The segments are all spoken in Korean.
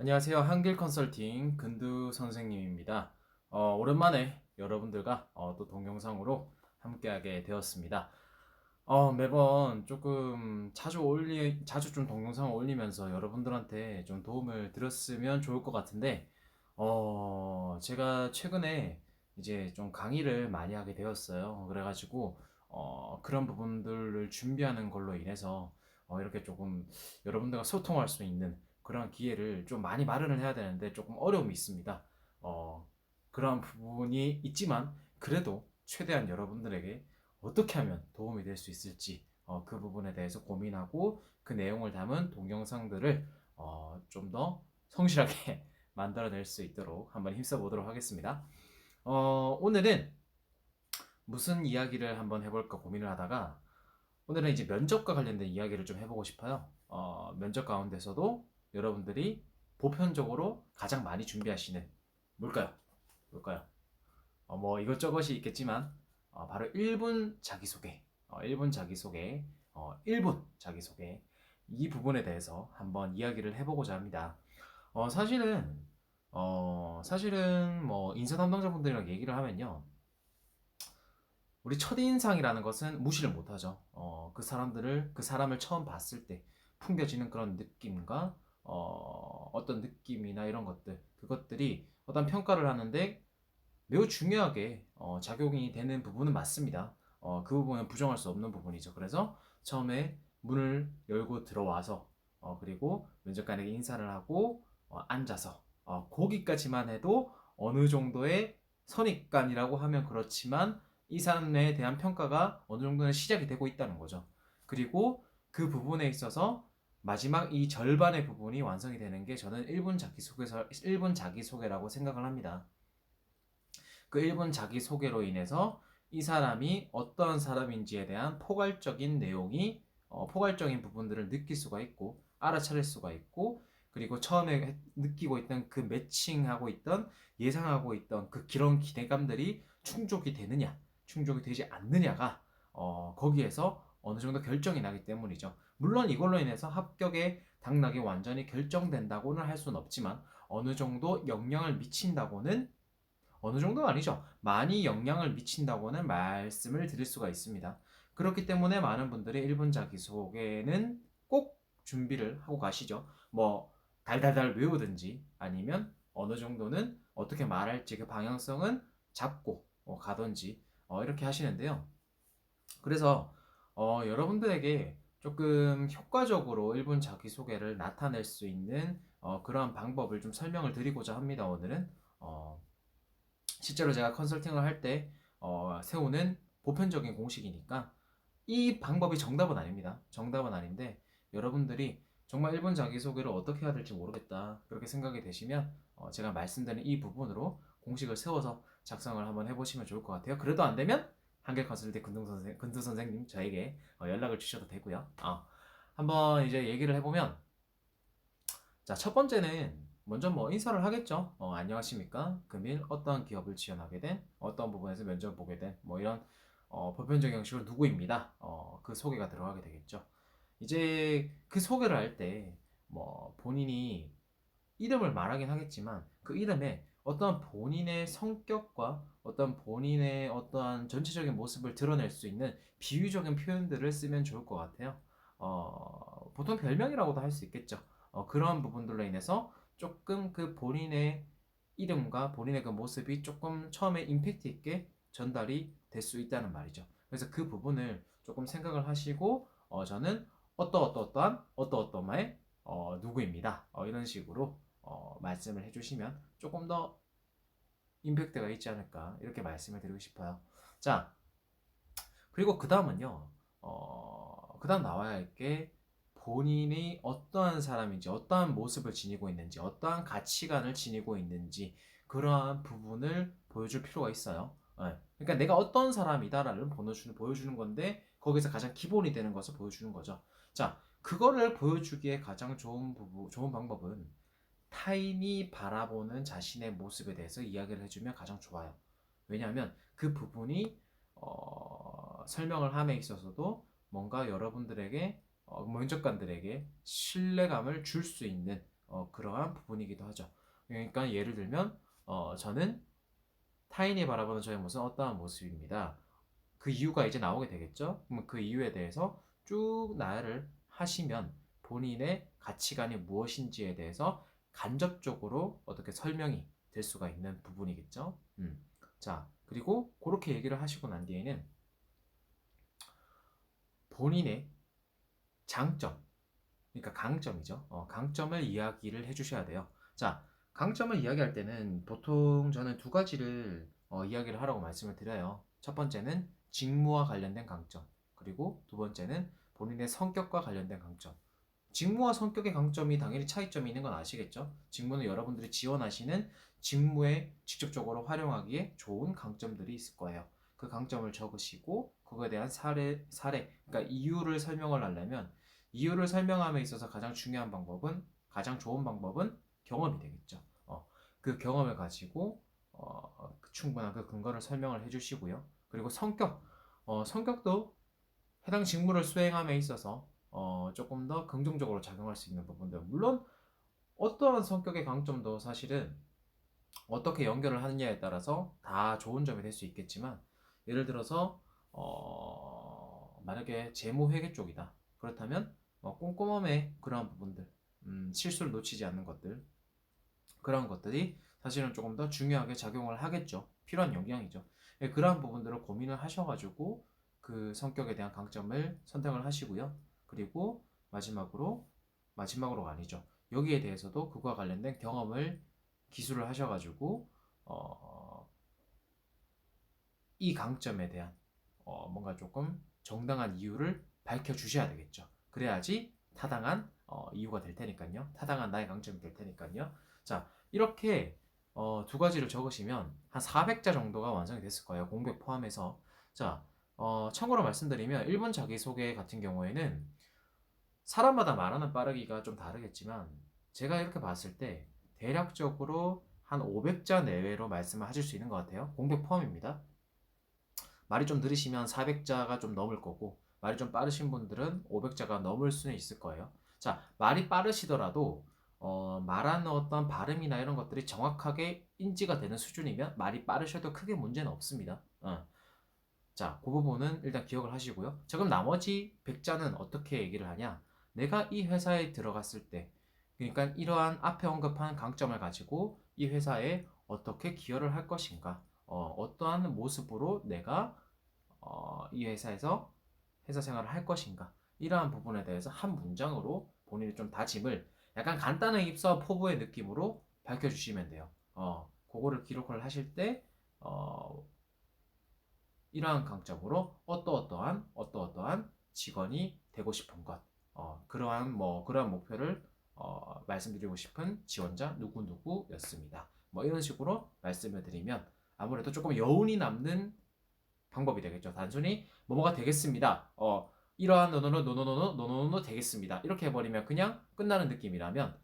안녕하세요. 한길 컨설팅 근두 선생님입니다. 어, 오랜만에 여러분들과 어, 또 동영상으로 함께하게 되었습니다. 어, 매번 조금 자주 올리, 자주 좀 동영상을 올리면서 여러분들한테 좀 도움을 드렸으면 좋을 것 같은데, 어, 제가 최근에 이제 좀 강의를 많이 하게 되었어요. 그래가지고, 어, 그런 부분들을 준비하는 걸로 인해서, 어, 이렇게 조금 여러분들과 소통할 수 있는 그런 기회를 좀 많이 마련을 해야 되는데 조금 어려움이 있습니다. 어, 그런 부분이 있지만 그래도 최대한 여러분들에게 어떻게 하면 도움이 될 수 있을지 어, 그 부분에 대해서 고민하고 그 내용을 담은 동영상들을 어, 좀 더 성실하게 만들어낼 수 있도록 한번 힘써 보도록 하겠습니다. 어, 오늘은 무슨 이야기를 한번 해볼까 고민을 하다가 오늘은 이제 면접과 관련된 이야기를 좀 해보고 싶어요. 어, 면접 가운데서도 여러분들이 보편적으로 가장 많이 준비하시는 뭘까요? 뭘까요? 어, 뭐 이것저것이 있겠지만 어, 바로 1분 자기소개, 어, 1분 자기소개, 어, 1분 자기소개 이 부분에 대해서 한번 이야기를 해보고자 합니다. 어, 사실은 어, 사실은 뭐 인사 담당자분들이랑 얘기를 하면요. 우리 첫인상이라는 것은 무시를 못하죠. 어, 그 사람들을, 그 사람을 처음 봤을 때 풍겨지는 그런 느낌과 어, 어떤 느낌이나 이런 것들, 그것들이 어떤 평가를 하는데 매우 중요하게 어, 작용이 되는 부분은 맞습니다. 어, 그 부분은 부정할 수 없는 부분이죠. 그래서 처음에 문을 열고 들어와서 어, 그리고 면접관에게 인사를 하고 어, 앉아서 어, 거기까지만 해도 어느 정도의 선입관이라고 하면 그렇지만 이 사람에 대한 평가가 어느 정도는 시작이 되고 있다는 거죠. 그리고 그 부분에 있어서 마지막 이 절반의 부분이 완성이 되는 게 저는 1분 자기소개서 1분 자기소개라고 생각을 합니다. 그 1분 자기소개로 인해서 이 사람이 어떤 사람인지에 대한 포괄적인 내용이 어, 포괄적인 부분들을 느낄 수가 있고 알아차릴 수가 있고 그리고 처음에 느끼고 있던 그 매칭하고 있던 예상하고 있던 그 그런 기대감들이 충족이 되느냐 충족이 되지 않느냐가 어, 거기에서 어느 정도 결정이 나기 때문이죠. 물론 이걸로 인해서 합격의 당락이 완전히 결정된다고는 할 수는 없지만 어느 정도 영향을 미친다고는 어느 정도가 아니죠. 많이 영향을 미친다고는 말씀을 드릴 수가 있습니다. 그렇기 때문에 많은 분들이 1분 자기소개는 꼭 준비를 하고 가시죠. 뭐 달달달 외우든지 아니면 어느 정도는 어떻게 말할지 그 방향성은 잡고 어, 가든지 어, 이렇게 하시는데요. 그래서 어, 여러분들에게 조금 효과적으로 1분 자기소개를 나타낼 수 있는 어, 그런 방법을 좀 설명을 드리고자 합니다. 오늘은 어, 실제로 제가 컨설팅을 할때 어, 세우는 보편적인 공식이니까 이 방법이 정답은 아닙니다. 정답은 아닌데 여러분들이 정말 1분 자기소개를 어떻게 해야 될지 모르겠다 그렇게 생각이 되시면 어, 제가 말씀드린 이 부분으로 공식을 세워서 작성을 한번 해보시면 좋을 것 같아요. 그래도 안 되면 한길 컨설팅 근두 선생 근두 선생님 저에게 어, 연락을 주셔도 되고요. 어, 한번 이제 얘기를 해보면 자 첫 번째는 먼저 뭐 인사를 하겠죠. 어, 안녕하십니까? 금일 어떠한 기업을 지원하게 된 어떤 부분에서 면접 보게 된 뭐 이런 어, 보편적 형식으로 누구입니다. 어, 그 소개가 들어가게 되겠죠. 이제 그 소개를 할 때 뭐 본인이 이름을 말하긴 하겠지만 그 이름에 어떠한 본인의 성격과 어떤 본인의 어떠한 전체적인 모습을 드러낼 수 있는 비유적인 표현들을 쓰면 좋을 것 같아요. 어, 보통 별명이라고도 할 수 있겠죠. 어, 그런 부분들로 인해서 조금 그 본인의 이름과 본인의 그 모습이 조금 처음에 임팩트 있게 전달이 될 수 있다는 말이죠. 그래서 그 부분을 조금 생각을 하시고 어, 저는 어떠 어떠 어떠한 어떠 어떠마의 어, 누구입니다. 어, 이런 식으로 어, 말씀을 해주시면 조금 더 임팩트가 있지 않을까 이렇게 말씀을 드리고 싶어요. 자 그리고 그 다음은요. 어, 그 다음 나와야 할 게 본인이 어떠한 사람인지 어떠한 모습을 지니고 있는지 어떠한 가치관을 지니고 있는지 그러한 부분을 보여줄 필요가 있어요. 네. 그러니까 내가 어떤 사람이다라는 보여주는, 보여주는 건데 거기서 가장 기본이 되는 것을 보여주는 거죠. 자, 그거를 보여주기에 가장 좋은 부분, 좋은 방법은 타인이 바라보는 자신의 모습에 대해서 이야기를 해주면 가장 좋아요. 왜냐하면 그 부분이 어, 설명을 함에 있어서도 뭔가 여러분들에게 어, 면접관들에게 신뢰감을 줄 수 있는 어, 그러한 부분이기도 하죠. 그러니까 예를 들면 어, 저는 타인이 바라보는 저의 모습은 어떠한 모습입니다. 그 이유가 이제 나오게 되겠죠. 그럼 그 이유에 대해서 쭉 나열을 하시면 본인의 가치관이 무엇인지에 대해서 간접적으로 어떻게 설명이 될 수가 있는 부분이겠죠. 음. 자, 그리고 그렇게 얘기를 하시고 난 뒤에는 본인의 장점, 그러니까 강점이죠. 어, 강점을 이야기를 해주셔야 돼요. 자, 강점을 이야기할 때는 보통 저는 두 가지를 어, 이야기를 하라고 말씀을 드려요. 첫 번째는 직무와 관련된 강점, 그리고 두 번째는 본인의 성격과 관련된 강점. 직무와 성격의 강점이 당연히 차이점이 있는 건 아시겠죠? 직무는 여러분들이 지원하시는 직무에 직접적으로 활용하기에 좋은 강점들이 있을 거예요. 그 강점을 적으시고 그거에 대한 사례, 사례, 그러니까 이유를 설명을 하려면 이유를 설명함에 있어서 가장 중요한 방법은 가장 좋은 방법은 경험이 되겠죠. 어, 그 경험을 가지고 어, 충분한 그 근거를 설명을 해주시고요. 그리고 성격, 어, 성격도 해당 직무를 수행함에 있어서 어, 조금 더 긍정적으로 작용할 수 있는 부분들. 물론 어떠한 성격의 강점도 사실은 어떻게 연결을 하느냐에 따라서 다 좋은 점이 될 수 있겠지만 예를 들어서 어, 만약에 재무 회계 쪽이다. 그렇다면 어, 꼼꼼함의 그러한 부분들, 음, 실수를 놓치지 않는 것들 그런 것들이 사실은 조금 더 중요하게 작용을 하겠죠. 필요한 영향이죠. 예, 그러한 부분들을 고민을 하셔가지고 그 성격에 대한 강점을 선택을 하시고요. 그리고 마지막으로 마지막으로가 아니죠. 여기에 대해서도 그와 관련된 경험을 기술을 하셔가지고 어, 이 강점에 대한 어, 뭔가 조금 정당한 이유를 밝혀 주셔야 되겠죠. 그래야지 타당한 어, 이유가 될 테니까요. 타당한 나의 강점이 될 테니까요. 자, 이렇게 어, 두 가지를 적으시면 한 400자 정도가 완성이 됐을 거예요. 공백 포함해서. 자, 어, 참고로 말씀드리면 1분 자기소개 같은 경우에는 사람마다 말하는 빠르기가 좀 다르겠지만 제가 이렇게 봤을 때 대략적으로 한 500자 내외로 말씀을 하실 수 있는 것 같아요. 공백 포함입니다. 말이 좀 느리시면 400자가 좀 넘을 거고 말이 좀 빠르신 분들은 500자가 넘을 수는 있을 거예요. 자, 말이 빠르시더라도 어, 말하는 어떤 발음이나 이런 것들이 정확하게 인지가 되는 수준이면 말이 빠르셔도 크게 문제는 없습니다. 어. 자, 그 부분은 일단 기억을 하시고요. 자, 그럼 나머지 100자는 어떻게 얘기를 하냐? 내가 이 회사에 들어갔을 때, 그러니까 이러한 앞에 언급한 강점을 가지고 이 회사에 어떻게 기여를 할 것인가? 어, 떠한 모습으로 내가 어, 이 회사에서 회사 생활을 할 것인가? 이러한 부분에 대해서 한 문장으로 본인이 좀 다짐을 약간 간단한 입서 포부의 느낌으로 밝혀주시면 돼요. 어, 그거를 기록을 하실 때, 어, 이러한 강점으로 어떠어떠한, 어떠어떠한 직원이 되고 싶은 것, 어, 그러한 뭐, 그러한 목표를 어, 말씀드리고 싶은 지원자 누구누구였습니다. 뭐 이런 식으로 말씀을 드리면 아무래도 조금 여운이 남는 방법이 되겠죠. 단순히 뭐뭐가 되겠습니다. 어, 이러한 노노노 노노노노 노노노 되겠습니다. 이렇게 해버리면 그냥 끝나는 느낌이라면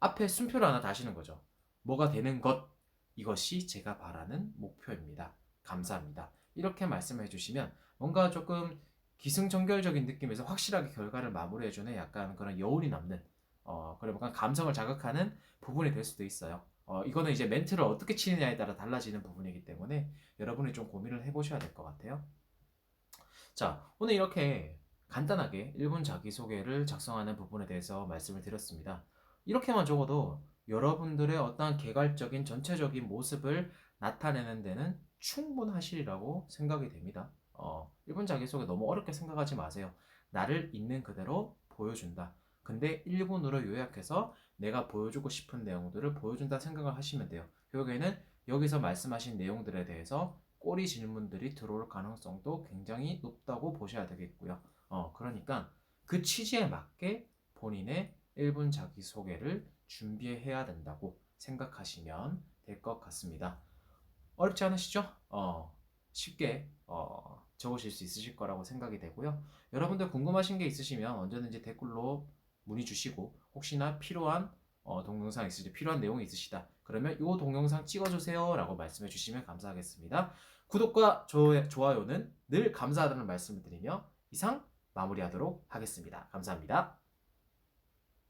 앞에 순표를 하나 다시는 거죠. 뭐가 되는 것 이것이 제가 바라는 목표입니다. 감사합니다. 이렇게 말씀해 주시면 뭔가 조금 기승전결적인 느낌에서 확실하게 결과를 마무리해주는 약간 그런 여운이 남는 어, 그리고 약간 감성을 자극하는 부분이 될 수도 있어요. 어, 이거는 이제 멘트를 어떻게 치느냐에 따라 달라지는 부분이기 때문에 여러분이 좀 고민을 해보셔야 될 것 같아요. 자, 오늘 이렇게 간단하게 1분 자기소개를 작성하는 부분에 대해서 말씀을 드렸습니다. 이렇게만 적어도 여러분들의 어떠한 개괄적인 전체적인 모습을 나타내는 데는 충분하시리라고 생각이 됩니다. 어, 1분 자기소개 너무 어렵게 생각하지 마세요. 나를 있는 그대로 보여준다. 근데 1분으로 요약해서 내가 보여주고 싶은 내용들을 보여준다 생각을 하시면 돼요. 결국에는 여기서 말씀하신 내용들에 대해서 꼬리 질문들이 들어올 가능성도 굉장히 높다고 보셔야 되겠고요. 어, 그러니까 그 취지에 맞게 본인의 1분 자기소개를 준비해야 된다고 생각하시면 될 것 같습니다. 어렵지 않으시죠? 어, 쉽게 어, 적으실 수 있으실 거라고 생각이 되고요. 여러분들 궁금하신 게 있으시면 언제든지 댓글로 문의 주시고 혹시나 필요한 어, 동영상 있으시 필요한 내용이 있으시다. 그러면 이 동영상 찍어주세요 라고 말씀해 주시면 감사하겠습니다. 구독과 좋아요는 늘 감사하다는 말씀을 드리며 이상 마무리하도록 하겠습니다. 감사합니다.